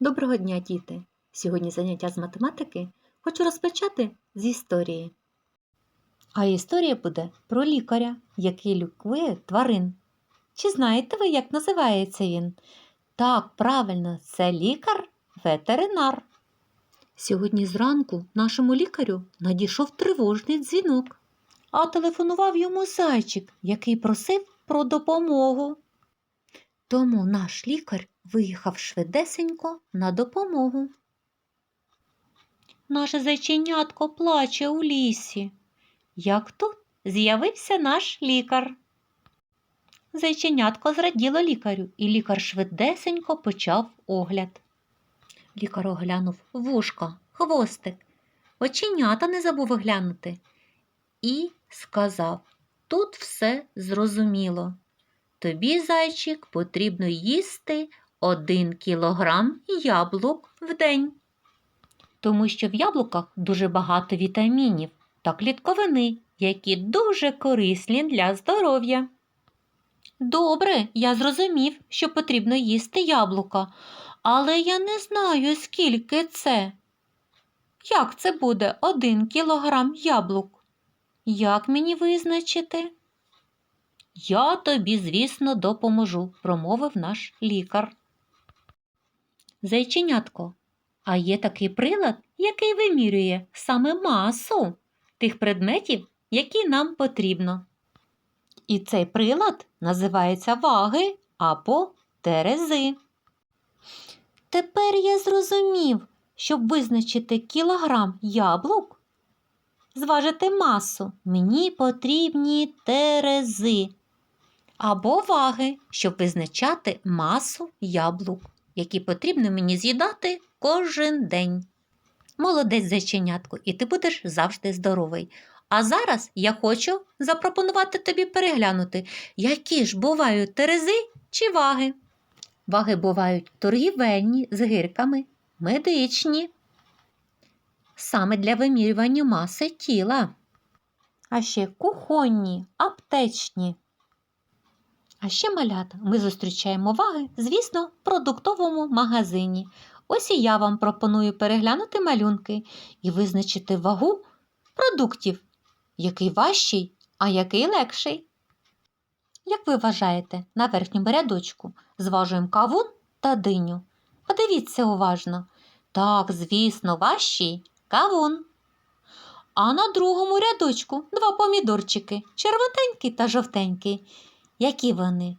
Доброго дня, діти! Сьогодні заняття з математики хочу розпочати з історії. А історія буде про лікаря, який лікує тварин. Чи знаєте ви, як називається він? Так, правильно, це лікар-ветеринар. Сьогодні зранку нашому лікарю надійшов тривожний дзвінок, а телефонував йому зайчик, який просив про допомогу. Тому наш лікар виїхав швидесенько на допомогу. Наше зайченятко плаче у лісі. Як тут з'явився наш лікар. Зайченятко зраділо лікарю, і лікар швидесенько почав огляд. Лікар оглянув вушка, хвостик, оченята не забув оглянути і сказав: Тут все зрозуміло. Тобі, зайчик, потрібно їсти один кілограм яблук в день. Тому що в яблуках дуже багато вітамінів та клітковини, які дуже корисні для здоров'я. Добре, я зрозумів, що потрібно їсти яблука, але я не знаю, скільки це. Як це буде один кілограм яблук? Як мені визначити? Я тобі, звісно, допоможу, промовив наш лікар. Зайченятко, а є такий прилад, який вимірює саме масу тих предметів, які нам потрібно. І цей прилад називається ваги або терези. Тепер я зрозумів, щоб визначити кілограм яблук, зважити масу, мені потрібні терези або ваги, щоб визначати масу яблук, які потрібно мені з'їдати кожен день. Молодець зайченятко, і ти будеш завжди здоровий. А зараз я хочу запропонувати тобі переглянути, які ж бувають терези чи ваги. Ваги бувають торгівельні з гирками, медичні, саме для вимірювання маси тіла, а ще кухонні, аптечні. А ще малята ми зустрічаємо ваги, звісно, в продуктовому магазині. Ось і я вам пропоную переглянути малюнки і визначити вагу продуктів, який важчий, а який легший. Як ви вважаєте, на верхньому рядочку зважуємо кавун та диню. Подивіться уважно. Так, звісно, важчий кавун. А на другому рядочку два помідорчики червотенький та жовтенький. Які вони?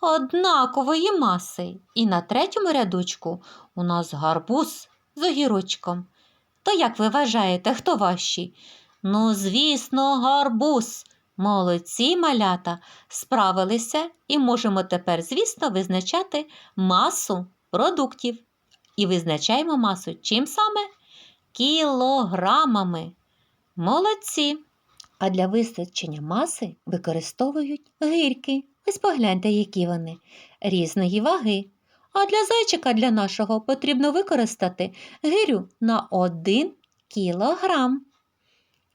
Однакової маси. І на третьому рядочку у нас гарбуз з огірочком. То як ви вважаєте, хто важчий? Ну, звісно, гарбуз. Молодці малята справилися і можемо тепер, звісно, визначати масу продуктів. І визначаємо масу чим саме? Кілограмами. Молодці. А для визначення маси використовують гирьки. Ось погляньте, які вони різної ваги. А для зайчика для нашого потрібно використати гирю на 1 кілограм.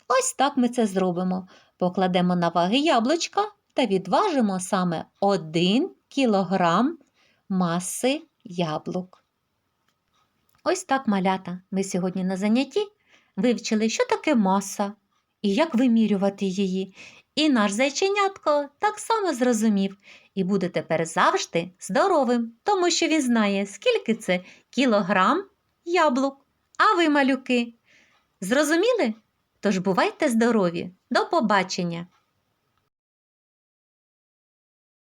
Ось так ми це зробимо. Покладемо на ваги яблучка та відважимо саме 1 кілограм маси яблук. Ось так малята. Ми сьогодні на занятті вивчили, що таке маса і як вимірювати її. І наш зайченятко так само зрозумів і буде тепер завжди здоровим, тому що він знає, скільки це кілограм яблук. А ви, малюки, зрозуміли? Тож бувайте здорові! До побачення!